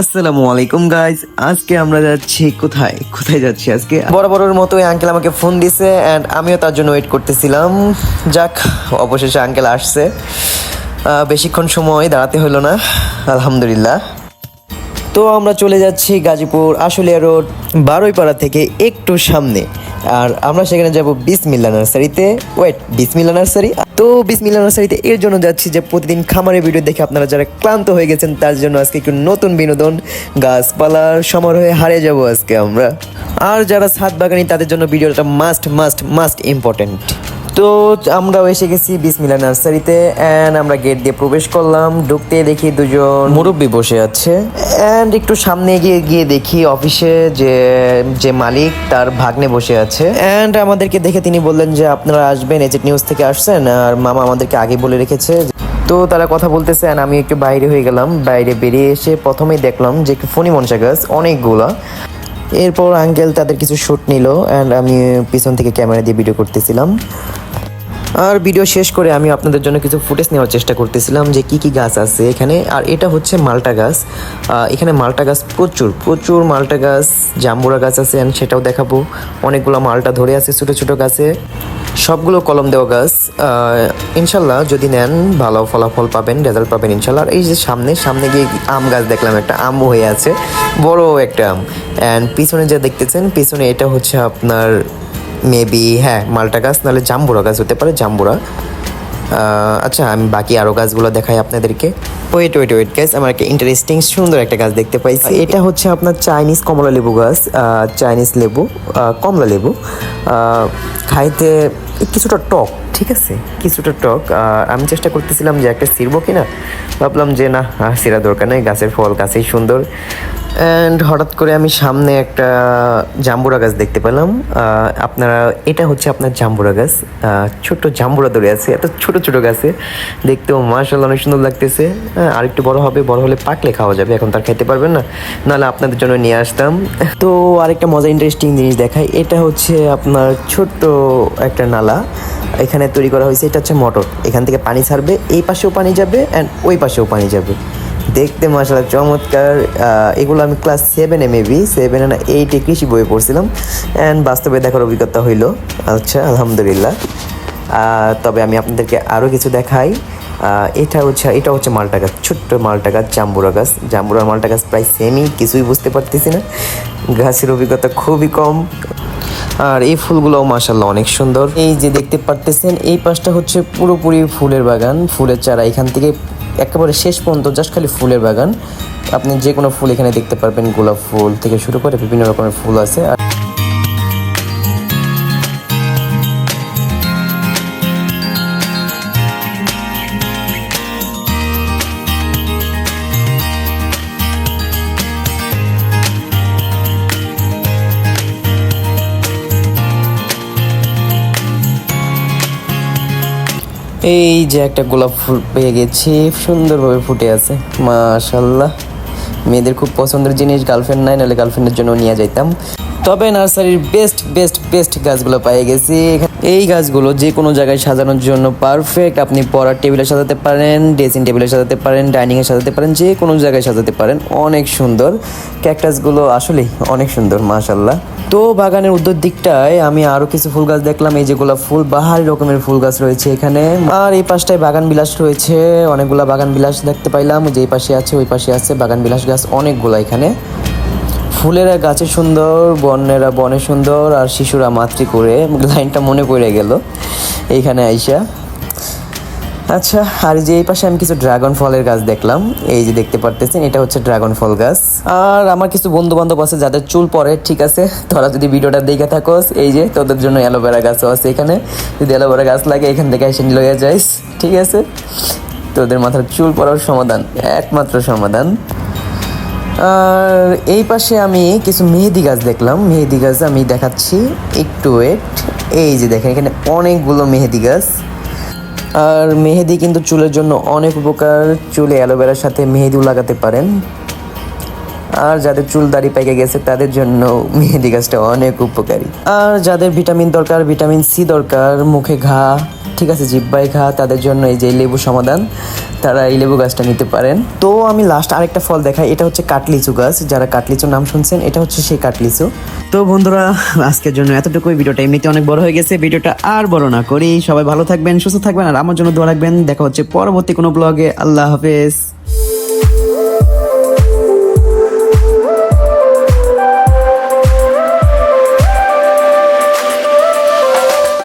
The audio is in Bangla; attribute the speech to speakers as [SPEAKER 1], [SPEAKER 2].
[SPEAKER 1] আসসালামু আলাইকুম গাইজ আজকে আমরা যাচ্ছি কোথায়? কোথায় যাচ্ছি আজকে? বরাবরের মতো আঙ্কেল আমাকে ফোন দিছে অ্যান্ড আমিও তার জন্য ওয়েট করতেছিলাম। যাক, অবশেষে আঙ্কেল আসছে। বেশিক্ষণ সময় দাঁড়াতে হলো না, আলহামদুলিল্লাহ। তো আমরা চলে যাচ্ছি গাজীপুর আশুলিয়া রোড, বারোইপাড়া থেকে একটু সামনে। আর আমরা সেখানে যাব বিসমিল্লা নার্সারিতে। ওয়েট বিসমিল্লা নার্সারি? তো বিসমিল্লা নার্সারিতে এর জন্য যাচ্ছি যে প্রতিদিন খামারের ভিডিও দেখে আপনারা যারা ক্লান্ত হয়ে গেছেন, তার জন্য আজকে একটু নতুন বিনোদন গাছপালার সমারোহে হারিয়ে যাব আজকে আমরা। আর যারা ছাদ বাগানি, তাদের জন্য ভিডিওটা মাস্ট মাস্ট মাস্ট ইম্পর্টেন্ট তো আমরাও এসে গেছি বিসমিল্লা নার্সারিতে অ্যান্ড আমরা গেট দিয়ে প্রবেশ করলাম। ঢুকতে দেখি দুজন মুরব্বী বসে আছে। অ্যান্ড একটু সামনে গিয়ে গিয়ে দেখি অফিসে যে যে মালিক তার ভাগ্নে বসে আছে। অ্যান্ড আমাদেরকে দেখে তিনি বললেন যে আপনারা আসবেন এজেট নিউজ থেকে আসছেন। আর মামা আমাদেরকে আগে বলে রেখেছে তো তারা কথা বলতেছে and আমি একটু বাইরে হয়ে গেলাম। বাইরে বেরিয়ে এসে প্রথমেই দেখলাম যে একটু ফণি মনসা গাছ অনেকগুলা। এরপর আঙ্কেল তাদের কিছু শ্যুট নিল অ্যান্ড আমি পিছন থেকে ক্যামেরা দিয়ে ভিডিও করতেছিলাম। আর ভিডিও শেষ করে আমি আপনাদের জন্য কিছু ফুটেজ নেওয়ার চেষ্টা করতেছিলাম যে কি কি গাছ আছে এখানে। আর এটা হচ্ছে মালটা গাছ। এখানে মালটা গাছ প্রচুর প্রচুর মালটা গাছ, জাম্বুরা গাছ আছে অ্যান্ড সেটাও দেখাবো। অনেকগুলো মালটা ধরে আছে ছোটো ছোটো গাছে। সবগুলো কলম দেওয়া গাছ ইনশাল্লাহ যদি নেন, ভালো ফলাফল পাবেন রেজাল্ট পাবেন ইনশাল্লাহ। এই যে সামনে সামনে গিয়ে আম গাছ দেখলাম, একটা আম হয়ে আছে, বড় একটা আম। অ্যান্ড পিছনে যা দেখতেছেন, পিছনে এটা হচ্ছে আপনার মেবি হ্যাঁ মালটা গাছ, নাহলে জাম্বুরা গাছ হতে পারে, জাম্বুরা। আচ্ছা আমি বাকি আরও গাছগুলো দেখাই আপনাদেরকে। ওয়েট ওয়েট ওয়েট গাছ আমার একটা ইন্টারেস্টিং সুন্দর একটা গাছ দেখতে পাইছি। এটা হচ্ছে আপনার চাইনিজ কমলা লেবু গাছ চাইনিজ লেবু কমলা লেবু। খাইতে কিছুটা টক ঠিক আছে? কিছুটা টক। আমি চেষ্টা করতেছিলাম যে একটা সিরবো কিনা। ভাবলাম যে না সিরা দরকার নেই গাছের ফল গাছেই সুন্দর। অ্যান্ড হঠাৎ করে আমি সামনে একটা জাম্বুরা গাছ দেখতে পেলাম। আপনারা এটা হচ্ছে আপনার জাম্বুরা গাছ। ছোট্ট জাম্বুরা ধরে আছে এত ছোট ছোট গাছে। দেখতেও মার্শাল অনেক সুন্দর লাগতেছে। হ্যাঁ, আর একটু বড় হবে বড় হলে পাকলে খাওয়া যাবে এখন তার খেতে পারবেন না। নাহলে আপনাদের জন্য নিয়ে আসতাম। তো আরেকটা মজা ইন্টারেস্টিং জিনিস দেখাই এটা হচ্ছে আপনার ছোট্ট একটা নালা। এখানে তৈরি করা হয়েছে এটা হচ্ছে মোটর। এখান থেকে পানি ছাড়বে এই পাশেও পানি যাবে অ্যান্ড ওই পাশেও পানি যাবে। দেখতে মাসালা চমৎকার। এগুলো আমি ক্লাস সেভেনে মেবি সেভেনে না এইটে কৃষি বইয়ে পড়ছিলাম। অ্যান্ড বাস্তবে দেখার অভিজ্ঞতা হইল। আচ্ছা আলহামদুলিল্লাহ। তবে আমি আপনাদেরকে আরও কিছু দেখাই। এটা হচ্ছে এটা হচ্ছে মালটা গাছ, ছোট্ট মালটা গাছ, জাম্বুরা গাছ। জাম্বুরার মালটা গাছ প্রায় সেমই কিছুই বুঝতে পারতেছি না। গাছের অভিজ্ঞতা খুবই কম। আর এই ফুলগুলোও মাসাল্লাহ অনেক সুন্দর। এই যে দেখতে পারতেছেন, এই পাশটা হচ্ছে পুরোপুরি ফুলের বাগান। ফুলের চারা এখান থেকে একেবারে শেষ পর্যন্ত জাস্ট খালি ফুলের বাগান। আপনি যে কোনো ফুল এখানে দেখতে পারবেন, গোলাপ ফুল থেকে শুরু করে বিভিন্ন রকমের ফুল আছে। এই যে একটা গোলাপ ফুল পেয়ে গেছি, সুন্দরভাবে ফুটে আছে মাশাল্লাহ মেয়েদের খুব পছন্দের জিনিস গার্লফ্রেন্ড নাই, নাহলে গার্লফ্রেন্ডের জন্য নিয়ে যাইতাম। তবে নার্সারির বেস্ট বেস্ট বেস্ট গাছগুলো পেয়ে গেছি। এই গাছগুলো যে কোনো জায়গায় সাজানোর জন্য পারফেক্ট আপনি পড়ার টেবিলে সাজাতে পারেন ড্রেসিং টেবিলে সাজাতে পারেন ডাইনিংয়ে সাজাতে পারেন, যে কোনো জায়গায় সাজাতে পারেন। অনেক সুন্দর। ক্যাকটাসগুলো আসলেই অনেক সুন্দর মাশাল্লাহ তো বাগানের উত্তর দিকটায় আমি আরও কিছু ফুল গাছ দেখলাম। এই যে গোলাপ ফুল, বাহারি রকমের ফুল গাছ রয়েছে এখানে। আর এই পাশটায় বাগান বিলাস রয়েছে। অনেকগুলা বাগান বিলাস দেখতে পাইলাম। যে এই পাশে আছে, ওই পাশে আছে বাগান বিলাস গাছ অনেকগুলা এখানে। ফুলেরা গাছে সুন্দর বনেরা বনে সুন্দর, আর শিশুরা মাতৃ করে, লাইনটা মনে পড়ে গেল। এইখানে আইসা। আচ্ছা আর যে এই পাশে আমি কিছু ড্রাগন ফলের গাছ দেখলাম। এই যে দেখতে পারতেছেন, এটা হচ্ছে ড্রাগন ফল গাছ। আর আমার কিছু বন্ধু বান্ধব আছে, যাদের চুল পড়ে, ঠিক আছে? তোরা যদি ভিডিওটা দেখে থাকোস, এই যে তোদের জন্য অ্যালোভেরা গাছও আছে এখানে। যদি অ্যালোভেরা গাছ লাগে, এখান থেকে এসে লইয়া যাইস, ঠিক আছে? তোদের মাথার চুল পড়ার সমাধান, একমাত্র সমাধান। আর এই পাশে আমি কিছু মেহেদি গাছ দেখলাম। মেহেদি গাছ আমি দেখাচ্ছি একটু ওয়েট এই যে দেখেন, এখানে অনেকগুলো মেহেদি গাছ। আর মেহেদি কিন্তু চুলের জন্য অনেক উপকার। চুলে অ্যালোভেরার সাথে মেহেদিও লাগাতে পারেন। আর যাদের চুল দাড়ি পেকে গেছে, তাদের জন্য মেহেদি গাছটা অনেক উপকারী। আর যাদের ভিটামিন দরকার, ভিটামিন সি দরকার, মুখে ঘা ঠিক আছে, জিব্বাই খা তাদের জন্য এই যে লেবু সমাধান, তারা এই লেবু গাছটা নিতে পারেন। তো আমি লাস্ট আরেকটা ফল দেখাই, এটা হচ্ছে কাটলিচু গাছ, যারা কাটলিচুর নাম শুনছেন, এটা হচ্ছে সেই কাটলিচু। তো বন্ধুরা, আজকের জন্য এতটুকুই, ভিডিওটা এমনিতে অনেক বড় হয়ে গেছে, ভিডিওটা আর বড় না করি সবাই ভালো থাকবেন, সুস্থ থাকবেন, আর আমার জন্য দোয়া রাখবেন, দেখা হচ্ছে পরবর্তী কোনো ব্লগে আল্লাহ হাফেজ।